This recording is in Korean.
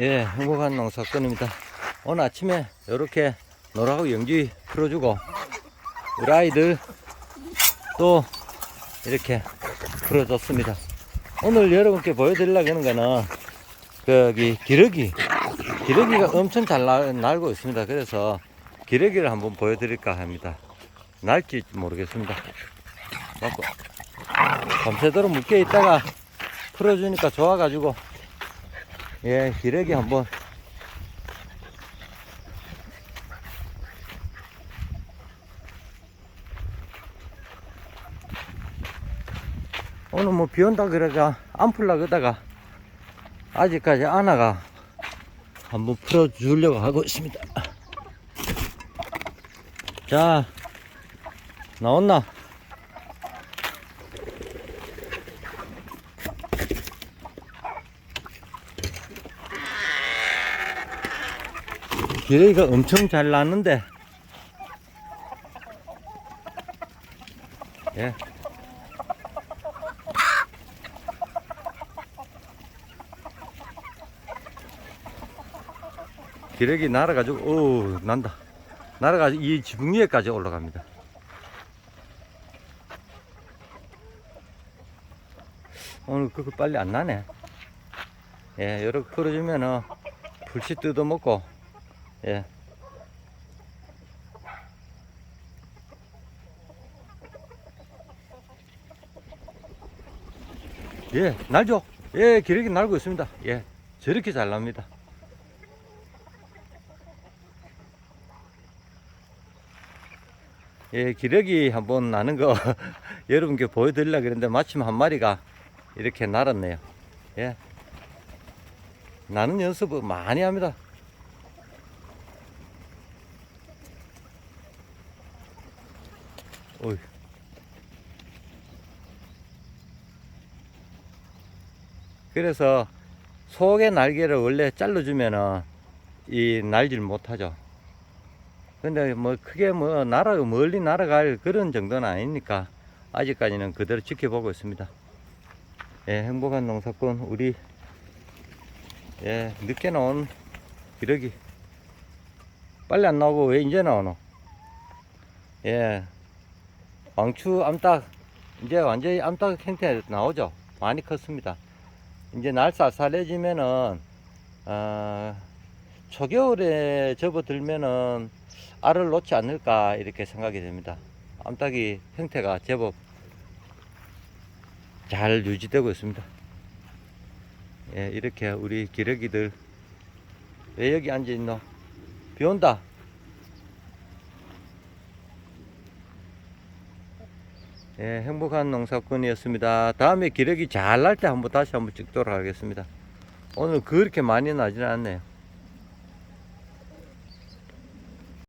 예, 행복한 농사꾼입니다. 오늘 아침에 이렇게 노라고 영지 풀어주고, 아이들 또 이렇게 풀어줬습니다. 오늘 여러분께 보여드리려고 하는 거는, 거기, 기러기. 기러기가 엄청 잘 날, 날고 있습니다. 그래서 기러기를 한번 보여드릴까 합니다. 날지 모르겠습니다. 맞고, 밤새도록 묶여 있다가 풀어주니까 좋아가지고, 예, 기러기 한번. 오늘 뭐 비 온다 그래가 안 풀라 그러다가 아직까지 아나가 한번 풀어주려고 하고 있습니다. 자, 나왔나? 기러기가 엄청 잘 나는데. 예. 기러기 날아가지고 오 난다. 날아가지고 이 지붕 위에까지 올라갑니다. 오늘 그거 빨리 안 나네. 예 이렇게 풀어주면은 불씨 뜯어먹고 예. 예, 날죠? 예, 기러기 날고 있습니다. 예, 저렇게 잘 납니다. 예, 기러기 한번 나는 거 여러분께 보여드리려고 그랬는데 마침 한 마리가 이렇게 날았네요. 예. 나는 연습을 많이 합니다. 어이. 그래서 속의 날개를 원래 잘라주면은 이 날질 못하죠. 근데 뭐 크게 뭐 날아 멀리 날아갈 그런 정도는 아니니까 아직까지는 그대로 지켜보고 있습니다. 예, 행복한 농사꾼 우리 예 늦게 나온 기러기 빨리 안 나오고 왜 이제 나오노? 예, 왕추 암탉 이제 완전히 암탉 형태 나오죠. 많이 컸습니다. 이제 날 쌀쌀해지면은 어, 초겨울에 접어들면은 알을 놓지 않을까 이렇게 생각이 됩니다. 암탉이 형태가 제법 잘 유지되고 있습니다. 예, 이렇게 우리 기러기들 왜 여기 앉아 있노? 비 온다. 예, 행복한 농사꾼이었습니다. 다음에 기러기 잘날 때 한번 다시 한번 찍도록 하겠습니다. 오늘 그렇게 많이 나지는 않네요.